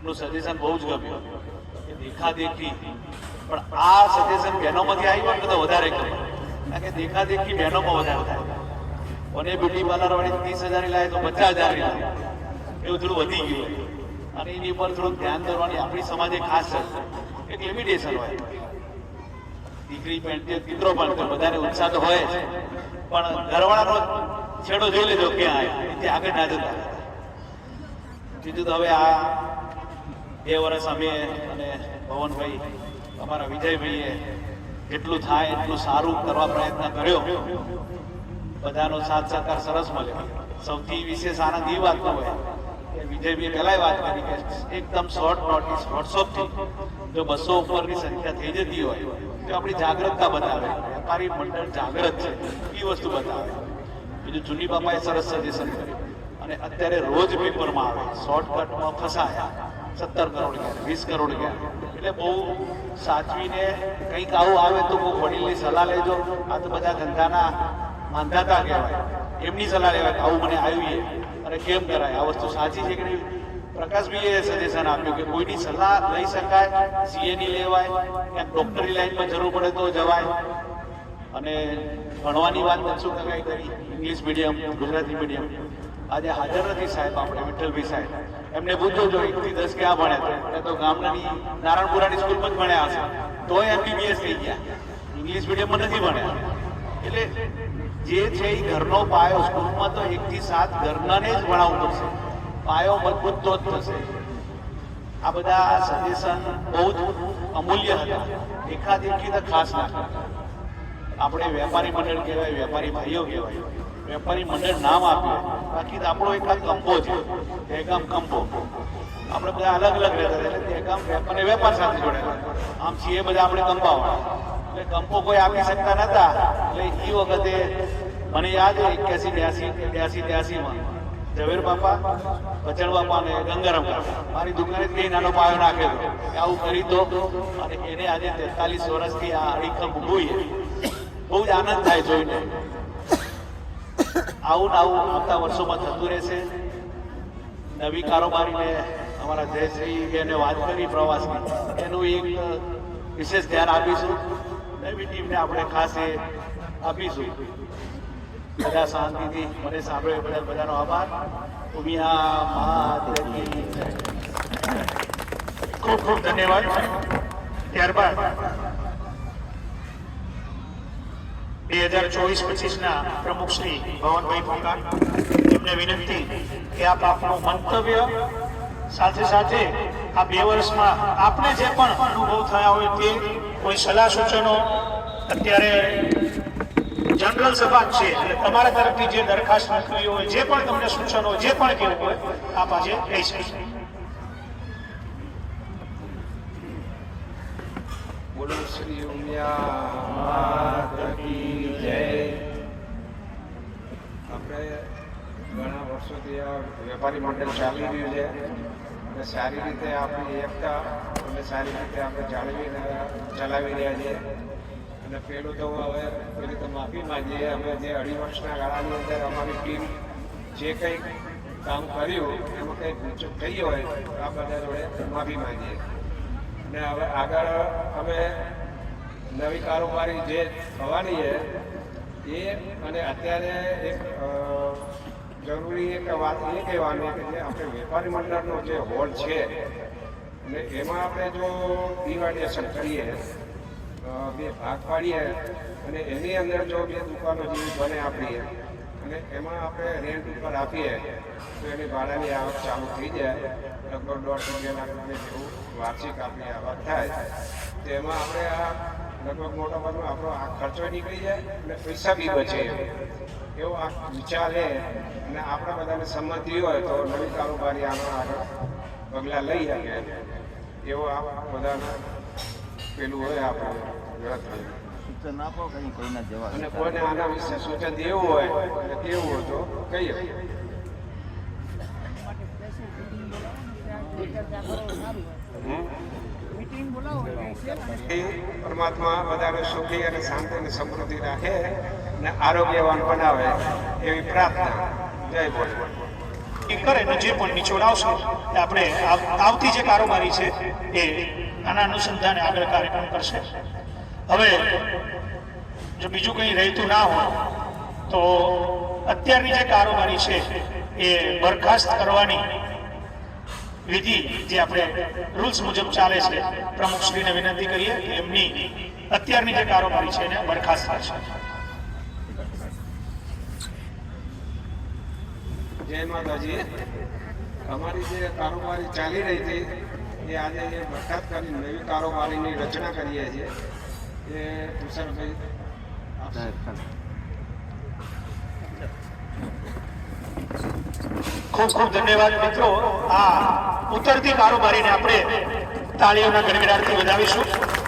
એમનું સજેશન બહુ જ ગમ્યું. કે દેખાદેખી. પણ આ સજેશન બહેનોમાંથી આવ્યું ને તો વધારે ગમે. કારણ કે દેખાદેખી બહેનોમાં વધારે થાય. અને બ્યુટી પાર્લર વાળી ત્રીસ હજારની લાવે તો પચાસ હજારની લાવે એવું થોડું વધી ગયું અને એની ઉપર થોડુંક ધ્યાન દોરવાની આપણી સમાજે ખાસ છે. એક લિમિટેશન હોય. દીકરી પેન્ટ દીકરો પણ બધાને ઉત્સાહ તો હોય પણ ઘરવાળાનો છેડો જોઈ લેજો ક્યાં એથી આગળ ના જતા. બીજું તો હવે આ બે વર્ષ અમે અને પવનભાઈ, અમારા વિજયભાઈએ જેટલું થાય એટલું સારું કરવા પ્રયત્ન કર્યો. બધાનો સાથ સહકાર સરસ મળ્યો. સૌથી વિશેષ આનંદ એ વાતનો હોય કે વિજયભાઈએ પહેલાંય વાત કરી કે એકદમ શોર્ટ નોટિસ વોટ્સઅપથી જો બસો ઉપરની સંખ્યા થઈ જતી હોય તો આપણી જાગૃતતા બતાવે. વેપારી મંડળ જાગૃત છે. એ વસ્તુ બતાવે. બીજું જૂની બાપાએ સરસ સજેશન કર્યું. અને અત્યારે રોજ પેપરમાં આવે. શોર્ટકટમાં ફસાયા. સત્તર કરોડ ગયા વીસ કરોડ ગયા એટલે બહુ સાચવીને કંઈક આવું આવે તો બહુ વડીલની સલાહ લેજો. આ તો બધા ધંધાના માંધાતા કહેવાય. એમની સલાહ લેવાય આવું મને આવ્યું છે અને કેમ કરાય? આ વસ્તુ સાચી છે કે નહીં? પ્રકાશભાઈએ સજેશન આપ્યું કે કોઈની સલાહ લઈ શકાય સીએ ની લેવાય, ક્યાંક ડોક્ટરી લાઈનમાં જરૂર પડે તો જવાય. અને ભણવાની વાત મનસુખ કાકાએ કરી? ઇંગ્લિશ મીડિયમ ગુજરાતી મીડિયમ આજે હાજર નથી સાહેબ આપણે, વિઠ્ઠલભાઈ સાહેબ. એમને પૂછો જો એક થી દસ ક્યાં ભણ્યા એ તો ગામડાની નારાયણપુરાની સ્કૂલમાં જ ભણ્યા હશે. તોય એમબીબીએસ થઈ ગયા. ઇંગ્લિશ મીડિયમમાં નથી ભણ્યા. એટલે જે છે એ ઘરનો પાયો સ્કૂલમાં તો એક થી સાત ઘરનાને જ ભણાવવું પડશે. પાયો મજબૂત તો જ થશે. આ બધા સજેશન બહુ જ અમૂલ્ય હતા. એકાદ એકી તો ખાસ ના. આપણે વેપારી મંડળ કહેવાય, વેપારી ભાઈઓ કહેવાય. વેપારી મંડળ નામ આપ્યું બાકી આપણો એક કંપો છે દહેગામ કંપો. આપણે બધા અલગ અલગ રહેતા હતા. એટલે દહેગામ વેપાર વેપાર સાથે જોડાયેલા આમ છીએ બધા આપણે કંપાવાળા. એટલે કંપો કોઈ આપી શકતા નતા. એટલે એ વખતે મને યાદ છે, એક્યાસી, બ્યાસી બ્યાસી, ત્યાસીમાં. ઝવેર બાપા બચણ બાપા અને ગંગારામ કાકા મારી દુકાને તે નાનો પાયો નાખેલો. આવું કરી દો. અને એને આજે તેતાલીસ વર્ષથી આ અડીખમ ઉભું બહુ જ આનંદ થાય જોઈને. આવું આવું આવતા વર્ષોમાં થતું રહેશે. નવી કારોબારીને અમારા જયશ્રી બેને વાત કરી પ્રવાસની. એનું એક વિશેષ ધ્યાન આપીશું. નવી ટીમને આપણે ખાસ એ આપીશું. બધા શાંતિથી મને સાંભળ્યો, બધા, બધાનો આભાર. ઉમિયા માતની ખૂબ ખૂબ ધન્યવાદ. ત્યારબાદ બે હજાર ચોવીસ પચીસના પ્રમુખ શ્રી ભવનભાઈ ફોંકા એમને વિનંતી કે આપ આપનું મંતવ્ય સાથે સાથે આ બે વર્ષમાં આપને જે પણ અનુભવ થયા હોય તે કોઈ સલાહ સૂચનો, અત્યારે જનરલ સભા છે, એટલે તમારા તરફથી જે દરખાસ્ત મોકલી હોય, જે પણ તમને સૂચનો, જે પણ કહેવું હોય, આપ આજે કહી શકશો. બોલો શ્રી ઉમિયા જય. આપણે ઘણા વર્ષોથી આ વેપારી મંડળ ચાલી રહ્યું છે. અને સારી રીતે આપણી એકતા અને સારી રીતે આપણે જાળવી ચલાવી રહ્યા છીએ અને પેલું તો હવે પેલી તો માફી માંગીએ. અમે જે અઢી વર્ષના ગાળાની અંદર અમારી ટીમ જે કંઈ કામ કર્યું, એમાં કંઈ થઈ હોય આ બધા જોડે માફી માંગીએ. ને હવે આગળ અમે નવી કારોબારી જે થવાની છે, એ અને અત્યારે એક જરૂરી એક વાત એ કહેવાની કે જે આપણે વેપારી મંડળનો જે હોલ છે અને એમાં આપણે જો ડિવાઇડેશન કરીએ બે ભાગ પાડીએ અને એની અંદર જો બે દુકાનો જેવી બને આપીએ અને એમાં આપણે રેન્ટ ઉપર આપીએ, તો એની ભાડાની આવક ચાલુ થઈ જાય. લગભગ દોઢ રૂપિયા લાખ જેવું વાર્ષિક આપણી આવક થાય. તો એમાં આપણે આ લગભગ મોટા ભાગનો આપણો આ ખર્ચો નીકળી જાય અને પૈસા બી બચે. એવો આ વિચારે અને આપણા બધાને સંમતિ હોય તો નવી કારોબારી આમાં આગળ પગલાં લઈ શકે. એવો આ બધાને પેલું હોય આપણું હોય સૂચન આપો કઈ કોઈના જવાબ અને કોઈને આના વિશે સૂચન દેવું હોય કેવું હોય તો કહીએ. એ પરમાત્મા બધાને સુખી અને શાંતિ અને સમૃદ્ધિ રાખે અને આરોગ્યવાન બનાવે એવી પ્રાર્થના. જય બોલ કરે ને જે પણ નિચોડ આવશે એ આપણે આવતી જે કારોબારી છે એ આના અનુસંધાને આગળ કાર્યક્રમ કરશે. હવે જો બીજું કંઈ રહેતું ના હોય, તો અત્યારની જે કારોબારી છે, એ બરખાસ્ત કરવાની વિધિ જે આપણે રૂલ્સ મુજબ ચાલે છે પ્રમુખશ્રીને વિનંતી કરીએ કે એમની અત્યારની જે કારોબારી છે, એને બરખાસ્ત કરશે જય માતાજી. અમારી જે કારોબારી ચાલી રહી હતી એ આજે એ બરખાસ્ત કરી નવી કારોબારીની રચના કરીએ છીએ. ખૂબ ખૂબ ધન્યવાદ મિત્રો. આ ઉતરતી કારોબારીને આપણે તાળીઓના ગણગડાટથી વધાવીશું.